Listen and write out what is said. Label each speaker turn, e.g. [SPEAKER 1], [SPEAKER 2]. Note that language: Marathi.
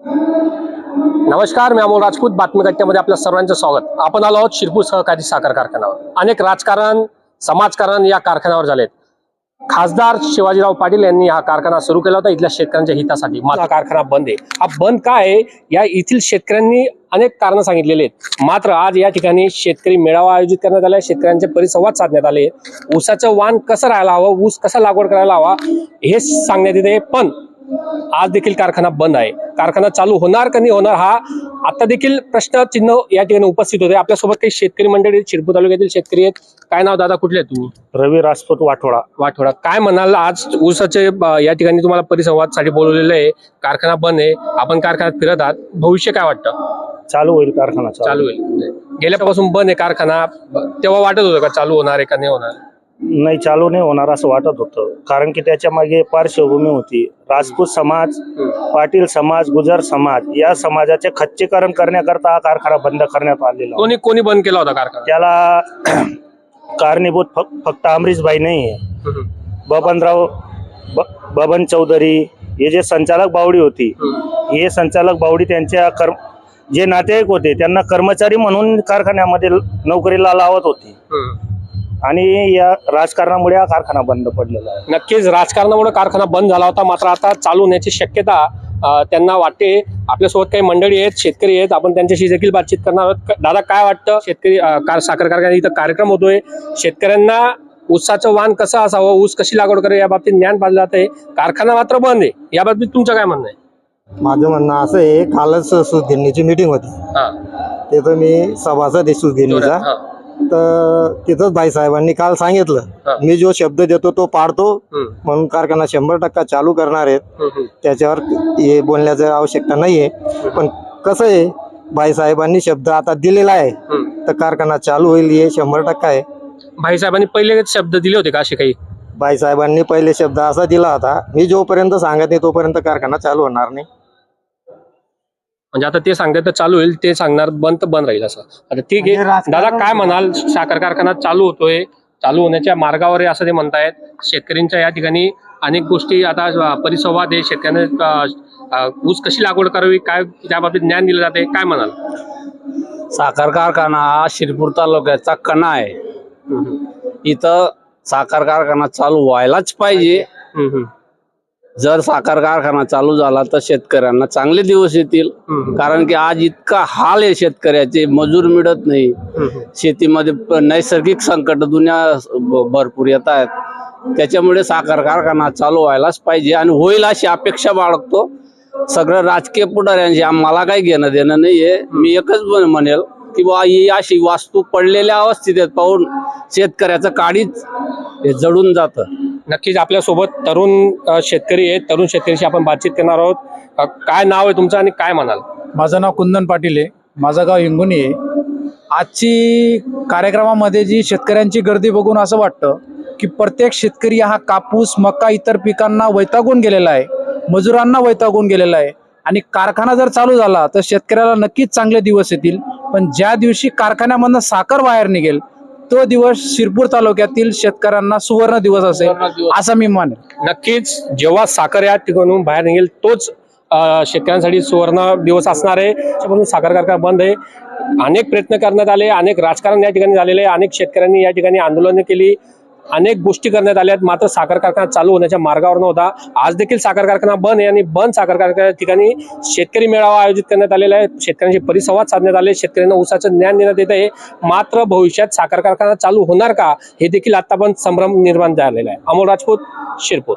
[SPEAKER 1] नमस्कार मी अमोल राजपूत. बातमीकट्ट्यामध्ये आपल्या सर्वांचं स्वागत. आपण आलो आहोत शिरपूर सहकारी साखर कारखान्यावर. अनेक राजकारण समाजकारण या कारखान्यावर झालेत. खासदार शिवाजीराव पाटील यांनी हा कारखाना सुरू केला होता इथल्या शेतकऱ्यांच्या हितासाठी. मात्र कारखाना बंद आहे. हा बंद काय आहे? या येथील शेतकऱ्यांनी अनेक कारण सांगितलेले आहेत. मात्र आज या ठिकाणी शेतकरी मेळावा आयोजित करण्यात आला शेतकऱ्यांचे परिसंवाद साधण्यात आले. ऊसाचं वाण कसं राहायला हवं? ऊस कसा लागवड करायला हवा? हे सांगण्यात येते पण आज देखील कारखाना बंद आहे. कारखाना चालू होणार का नाही होणार हा आता देखील प्रश्न चिन्ह या ठिकाणी उपस्थित होते. आपल्यासोबत काही शेतकरी मंडळी शिरपूर तालुक्यातील शेतकरी आहेत. काय नाव दादा? कुठले आहेत तुम्ही?
[SPEAKER 2] रवी राजपूत वाठोडा
[SPEAKER 1] वाठोडा काय म्हणाल आज? ऊसाचे या ठिकाणी तुम्हाला परिसंवादसाठी बोलवलेलं आहे. कारखाना बंद आहे. आपण कारखान्यात फिरत आहात. भविष्य काय वाटतं?
[SPEAKER 2] चालू होईल कारखाना
[SPEAKER 1] चालू होईल. गेल्यापासून बंद आहे कारखाना. तेव्हा वाटत होतं का चालू होणार आहे का नाही होणार?
[SPEAKER 2] नाही चालू नाही होणार असं वाटत होतं. कारण की त्याच्यामागे पार्श्वभूमी होती. राजपूत समाज पाटील समाज गुजर समाज या समाजाचे खच्चीकरण करण्याकरता हा कारखाना बंद करण्यात आलेला होता.
[SPEAKER 1] कोणी कोणी बंद केला होता कारखाना?
[SPEAKER 2] त्याला कारणीभूत फक- फक्त अमरीशभाई नाही आहे. बबनराव ब- बबन चौधरी हे जे संचालक बावडी होती हे संचालक बावडी त्यांच्या कर्म जे नातेवाईक होते त्यांना कर्मचारी म्हणून कारखान्यामध्ये नोकरीला लावत होते. आणि या राजकारणामुळे हा कारखाना बंद पडलेला आहे.
[SPEAKER 1] नक्कीच राजकारणामुळे कारखाना बंद झाला होता. मात्र आता चालू होण्याची शक्यता त्यांना वाटते. आपल्यासोबत काही मंडळी आहेत शेतकरी आहेत. आपण त्यांच्याशी देखील बातचीत करणार आहोत. दादा काय वाटतं? शेतकरी कार साखर कारखान्यात इथं कार्यक्रम होतोय. शेतकऱ्यांना ऊसाचं वाण कसं असावं? ऊस कशी लागवड करावी? या बाबतीत ज्ञान पाहिलं जात आहे कारखाना मात्र बंद आहे. या बाबतीत तुमचं काय म्हणणं आहे?
[SPEAKER 3] माझं म्हणणं असं आहे कालच सुधगिरणीची मीटिंग होती.
[SPEAKER 1] हा,
[SPEAKER 3] तिथं मी सभासद आहे सुधगिरणीचा
[SPEAKER 1] हा,
[SPEAKER 3] तर तिथंच भाईसाहेबांनी काल
[SPEAKER 1] हा.
[SPEAKER 3] सांगितलं मी जो शब्द देतो तो पाडतो. म्हणून कारखाना शंभर टक्का चालू करणार आहेत. त्याच्यावर हे बोलण्याची आवश्यकता नाही आहे पण कसं आहे भाईसाहेबांनी शब्द आता दिलेला आहे. तर कारखाना चालू होईल हे शंभर टक्का आहे.
[SPEAKER 1] भाईसाहेबांनी पहिले शब्द दिले होते का असे काही?
[SPEAKER 3] भाईसाहेबांनी पहिले शब्द असा दिला होता मी जोपर्यंत सांगत नाही तोपर्यंत कारखाना चालू होणार नाही.
[SPEAKER 1] म्हणजे आता ते सांगतात तर चालू होईल ते सांगणार बंद तर बंद राहील असं. आता ठीक
[SPEAKER 3] म्हणजे
[SPEAKER 1] आहे
[SPEAKER 3] राजकारण-
[SPEAKER 1] दादा काय म्हणाल? साखर कारखाना चालू होतोय चालू होण्याच्या मार्गावर आहे असं ते म्हणतायत. शेतकऱ्यांच्या या ठिकाणी अनेक गोष्टी आता अ, परिसंवाद आहे. शेतकऱ्यांना अ, अ, ऊस कशी लागवड करावी काय त्या बाबतीत ज्ञान दिलं जाते काय म्हणाल?
[SPEAKER 4] साखर कारखाना हा शिरपूर तालुक्याचा कणा आहे.
[SPEAKER 1] हम्म,
[SPEAKER 4] इथं साखर कारखाना चालू व्हायलाच पाहिजे.
[SPEAKER 1] हम्म, हम्म,
[SPEAKER 4] जर साखर कारखाना चालू झाला तर शेतकऱ्यांना चांगले दिवस येतील. कारण की आज इतका हाल आहे शेतकऱ्याचे मजूर मिळत नाही. शेतीमध्ये नैसर्गिक संकट दुनिया भरपूर येत आहेत. त्याच्यामुळे साखर कारखाना चालू व्हायलाच पाहिजे आणि होईल अशी अपेक्षा बाळगतो. सगळं राजकीय पुढाऱ्यांशी आम्हाला काही घेणं देणं नाहीये. मी एकच म्हण- म्हणेल की बा ही अशी वास्तू पडलेल्या अवस्थेत पाहून शेतकऱ्याचं काडीच हे जडून जातं.
[SPEAKER 1] नक्कीच आपल्यासोबत तरुण शेतकरी आहेत. तरुण शेतकरीशी आपण बातचीत करणार आहोत. काय नाव आहे तुमचं आणि काय म्हणाल?
[SPEAKER 5] माझं नाव कुंदन पाटील आहे. माझं गाव हिंगोनी आहे. आजची कार्यक्रमामध्ये जी शेतकऱ्यांची गर्दी बघून असं वाटतं की प्रत्येक शेतकरी हा कापूस मका इतर पिकांना वैतागून गेलेला आहे. मजुरांना वैतागून गेलेला आहे. आणि कारखाना जर चालू झाला तर शेतकऱ्याला नक्कीच चांगले दिवस येतील. पण ज्या दिवशी कारखान्यामधनं साखर बाहेर निघेल तो दिवस शिरपूर तालुक्यातील शेतकऱ्यांना सुवर्ण दिवस असेल असं मी मानेन
[SPEAKER 1] नक्कीच जेव्हा साखर या ठिकाणून बाहेर निघेल तोच शेतकऱ्यांसाठी सुवर्ण दिवस असणार आहे. त्याच्यापासून साखर कारखाना बंद आहे. अनेक प्रयत्न करण्यात आले अनेक राजकारण या ठिकाणी झालेले आहे. अनेक शेतकऱ्यांनी या ठिकाणी आंदोलनं केली. अनेक गोष्टी करण्यात आल्या आहेत. मात्र साखर कारखाना चालू होण्याच्या मार्गावर नव्हता. आज देखील साखर कारखाना बंद आहे आणि बंद साखर कारखान्याच्या ठिकाणी शेतकरी मेळावा आयोजित करण्यात आलेला आहे. शेतकऱ्यांशी परिसंवाद साधण्यात आले. शेतकऱ्यांना उसाचं ज्ञान देण्यात येत आहे. मात्र भविष्यात साखर कारखाना चालू होणार का? हे देखील आतापर्यंत पण संभ्रम निर्माण झालेला आहे. अमोल राजपूत शिरपूर.